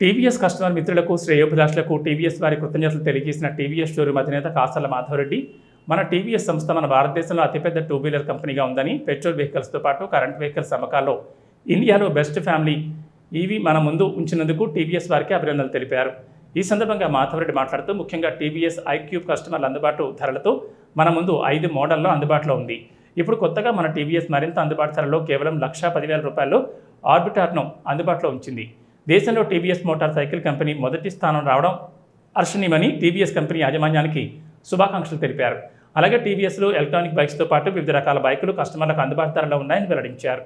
TVS customer మిత్రులకు శ్రేయోభిలాషులకు TVS వారి కృతజ్ఞతలు తెలియజేసిన టీవీఎస్ షోరూమ్ అధినేత కాసల మాధవరెడ్డి. మన టీవీఎస్ సంస్థ మన భారతదేశంలో అతిపెద్ద టూ వీలర్ కంపెనీగా ఉందని పెట్రోల్ వెహికల్స్తో పాటు కరెంట్ వెహికల్స్ అమ్మకాల్లో ఇండియాలో బెస్ట్ ఫ్యామిలీ ఈవీ మన ముందు ఉంచినందుకు టీవీఎస్ వారికి అభినందనలు తెలిపారు. ఈ సందర్భంగా మాధవరెడ్డి మాట్లాడుతూ ముఖ్యంగా టీవీఎస్ ఐక్యూబ్ కస్టమర్ల అందుబాటు ధరలతో మన ముందు ఐదు మోడల్లో అందుబాటులో ఉంది. ఇప్పుడు కొత్తగా మన టీవీఎస్ మరింత అందుబాటు ధరలో కేవలం లక్షా పదివేల రూపాయల్లో ఆర్బిటార్ను అందుబాటులో ఉంచింది. దేశంలో టీవీఎస్ మోటార్ సైకిల్ కంపెనీ మొదటి స్థానం రావడం హర్షణీయమని టీవీఎస్ కంపెనీ యాజమాన్యానికి శుభాకాంక్షలు తెలిపారు. అలాగే టీవీఎస్లో ఎలక్ట్రానిక్ బైక్స్తో పాటు వివిధ రకాల బైకులు కస్టమర్లకు అందుబాటు ధరలో ఉన్నాయని వెల్లడించారు.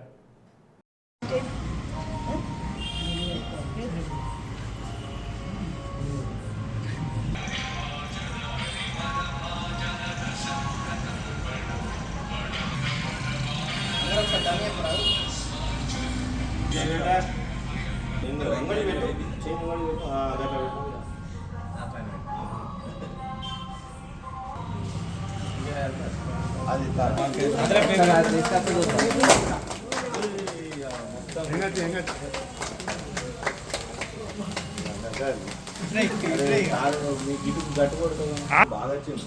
అది మీకు ఇటు గట్టు కొడుతుంది బాగా వచ్చింది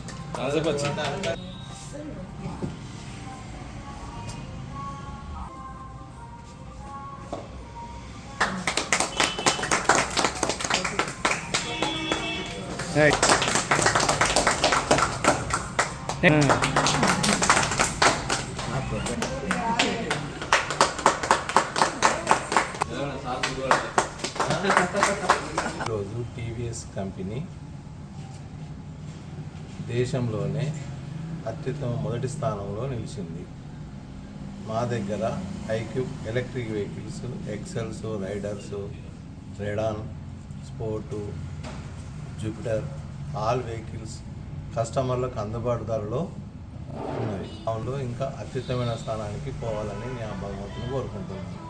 ఈరోజు టీవీఎస్ కంపెనీ దేశంలోనే అత్యుత్తమ మొదటి స్థానంలో నిలిచింది. మా దగ్గర iQube electric vehicles XLs Raiders Radeon Sport Jupiter all vehicles కస్టమర్లకు అందుబాటు ధరలో ఉన్నవి అవును ఇంకా అత్యుత్తమైన స్థానానికి పోవాలని నేను భగవంతుని కోరుకుంటున్నాను.